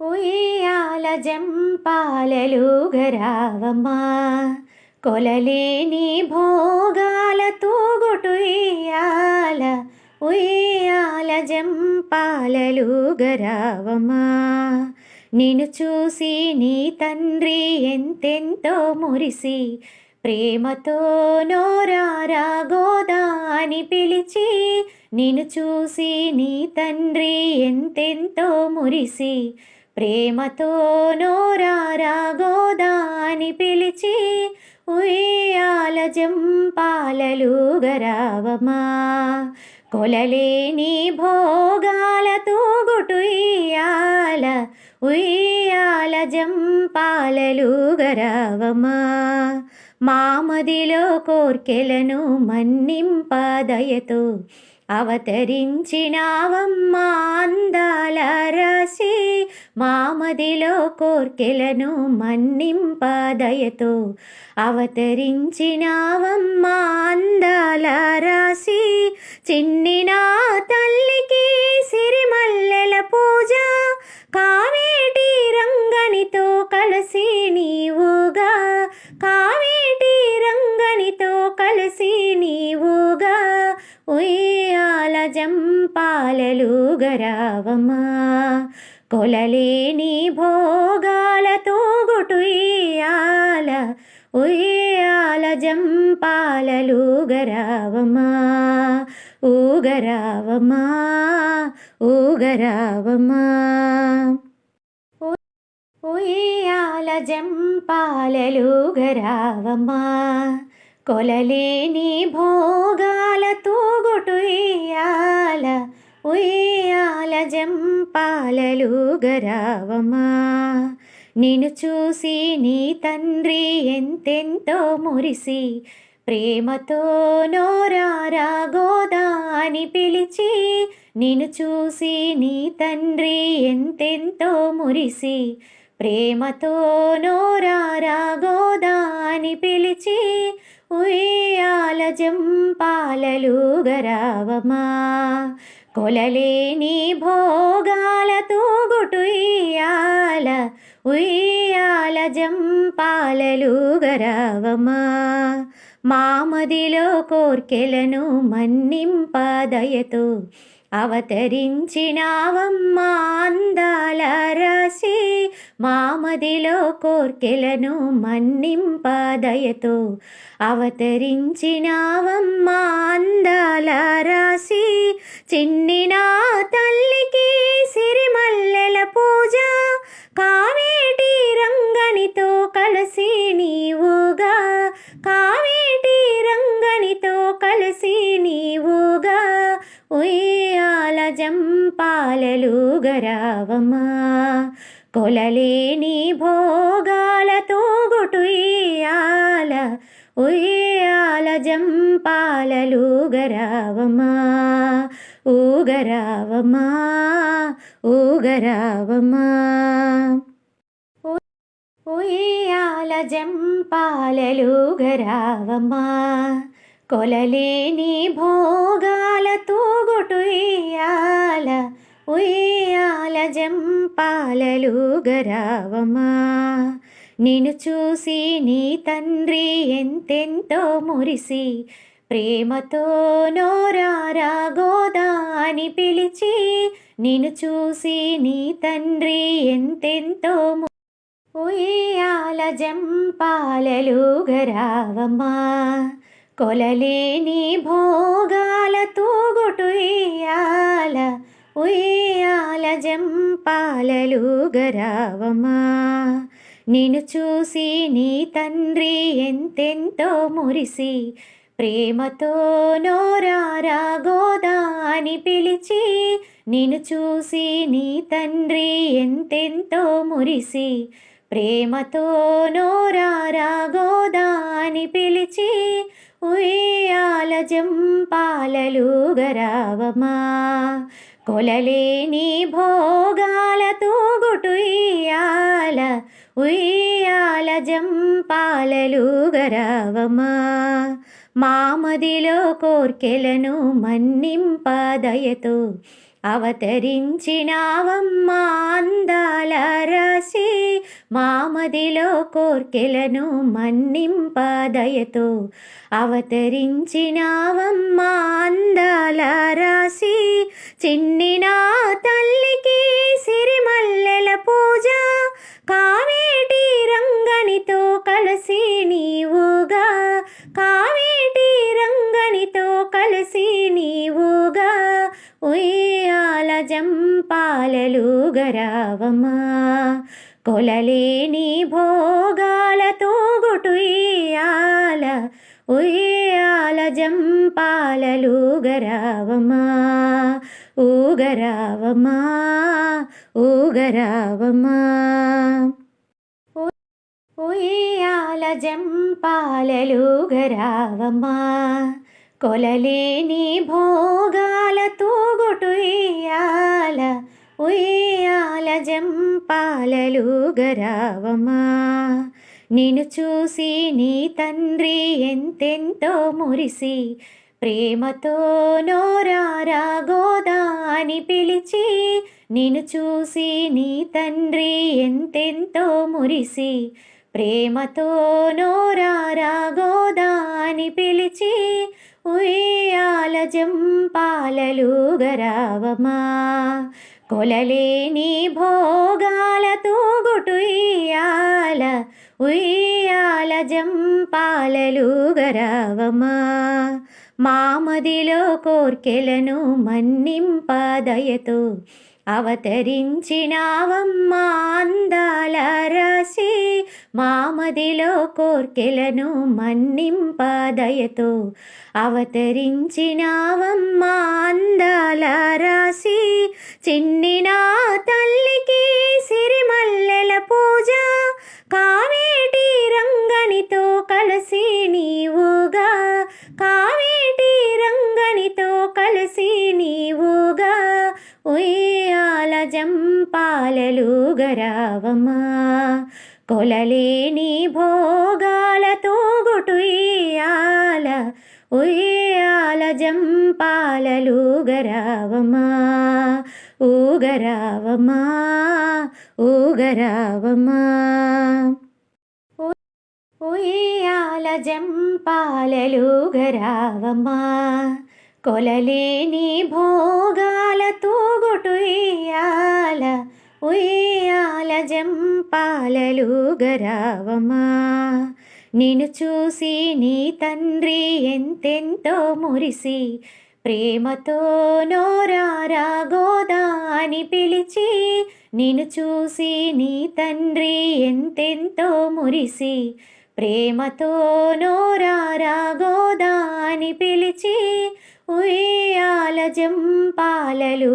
ఉయ్యాల జంపాలలు గరావమ్మా కొలలేని భోగాల తూగుటుయ్యాల ఉయ్యాల జంపాలలు గరావమ్మా. నిన్ను చూసి నీ తండ్రి ఎంతెంతో మురిసి ప్రేమతో నోరారా గోదా అని పిలిచి నిన్ను చూసి నీ తండ్రి ఎంతెంతో మురిసి ప్రేమతో నోరారా గోదా పిలిచి ఉయ్యాల జంపాలలు గరావమా? కొలలేని భోగాల తూగుటు ఉయ్యాల జంపాలలు గరావమా? మామదిలో కోర్కెలను మన్నింపదయతో అవతరించినావమ్మా అందాల రాశి మామదిలో కోర్కెలను మన్నింపదయతో. అవతరించినావమ్మా అందాల రాశి చిన్నినా తల్లికి సిరిమల్లెల పూజ కావేటి రంగనితో కలిసి నీవు జంపాలలు గరావమ్మా. కొలలేని భోగాలతో గుటుయ్యాల ఉయ్యాల జంపాలలు గరావమ్మా. ఊగరావమ్మా ఊగరావమ్మా. ఉయ్యాల జంపాలలు గరావమ్మా. కొలలేని భోగాలతో తూగుటు ఇయ్యాల. ఉయ్యాల జంపాలలుగరావమా నిన్ను చూసి నీ తండ్రి ఎంతెంతో మురిసి ప్రేమతో నోరారా గోదా అని పిలిచి నిన్ను చూసి నీ తండ్రి ఎంతెంతో మురిసి ప్రేమతో నోరారా గోదా అని పిలిచి ఉయ్యాల జంపాలలుగరావమా కొలలేని భోగాల తూగుటు ఇయ్యాల ఉయ్యాల జంపాలలు గరావమా మామదిలో కోర్కెలను మన్నింపదయతో అవతరించినావమ్మా అందాల రాశి మామదిలో కోర్కెలను మన్నింపదయతో అవతరించినావమ్మా అందాల రాశి చిన్నినా తల్లికి సిరిమల్లెల పూజ. కావేటి రంగనితో కలిసి నీవు జంపాలలు కొలలేని భోగాలతో గుటు ఇయ్యాల ఉయ్యాల జంపాలలు గరావమ్మా ఊగరావమా ఊగరావమ్మా. ఉయ్యాల జంపాలలు గరావమ్మా కొలలేని భోగాలతో తూగుటు ఇయ్యాల ఉయ్యాల జంపాలలు గరావమా నిన్ను చూసి నీ తండ్రి ఎంతెంతో మురిసి ప్రేమతో నోరారా గోదా అని పిలిచి నిన్ను చూసి నీ తండ్రి ఎంతెంతో ఉయ్యాల జంపాలలు గరావమ్మా. కొలలేని భోగాల తూగుటు ఇయ్యాల ఉయ్యాల జంపాలలు గరావమా? నిన్ను చూసి నీ తండ్రి ఎంతెంతో మురిసి ప్రేమతో నోరారా గోదా అని పిలిచి నిన్ను చూసి నీ తండ్రి ఎంతెంతో మురిసి ప్రేమతో నోరారా గోదా అని పిలిచి ఉయ్యాల జంపాలలు గరావమా? కొలలేని భోగాలతో గుటుయ్యాల ఉయ్యాల జంపాలలు గరావమా మామదిలో కోర్కెలను మన్నింపదయతో అవతరించినావమ్మా అందాల మామదిలో కోర్కెలను మన్నింపదయతో. అవతరించినావమ్మా అందాల రాసి చిన్నిన తల్లికి సిరిమల్లెల పూజ కావేటి రంగనితో కలిసి నీవుగా. కావేటి రంగనితో కలిసి నీవుగా. ఉయ్ జంపాలలు గరావమా కొలలేని భోగాలతో గుటుయ్యాల ఉయ్యాల జంపాలలు గరావమా ఊగరావమా ఊగరావమా ఉయ్యాల జంపాలలు గరావమా కొలలేని భోగాలతో గుటుయ్యాల ఉయ్యాల జంపాలలుగరావమా నిన్ను చూసి నీ తండ్రి ఎంతెంతో మురిసి ప్రేమతో నోరారా గోదా అని పిలిచి నిన్ను చూసి నీ తండ్రి ఎంతెంతో మురిసి ప్రేమతో నోరారా గోదా అని పిలిచి ఉయ్యాల జంపాలలుగరావమా కొలలేని భోగాలతో గుటుయ్యాల ఉయ్యాల జంపాలలు గరావమా మామదిలో కోర్కెలను మన్నింపదయతో అవతరించినావమ్మా అందాల రాసి మామదిలో కోర్కెలను మన్నింపదయతో అవతరించినావమ్మా అందాల చిన్నిన తల్లికి సిరిమల్లెల పూజ కావేటి రంగనితో కలిసి నీవుగా కావేటి రంగనితో కలిసి నీవుగా ఉయ్యాల జంపాలలు గరావమా కొలలేని భోగాలతో గుటుయ్యాల ఉయ్యాల జంపాలలు గరావమా ఊగరావమా ఊగరావమా. ఉయ్యాల జంపాలలు గరావమా కొలలేని భోగాల తూగుటుయ్యాల ఉయ్యాల జంపాలలు గరావమా నిన్ను చూసి నీ తండ్రి ఎంతెంతో మురిసి ప్రేమతో నోరారా గోదా అని పిలిచి నిన్ను చూసి నీ తండ్రి ఎంతెంతో మురిసి ప్రేమతో నోరారా గోదా అని పిలిచి ఉయ్యాల జంపాలలు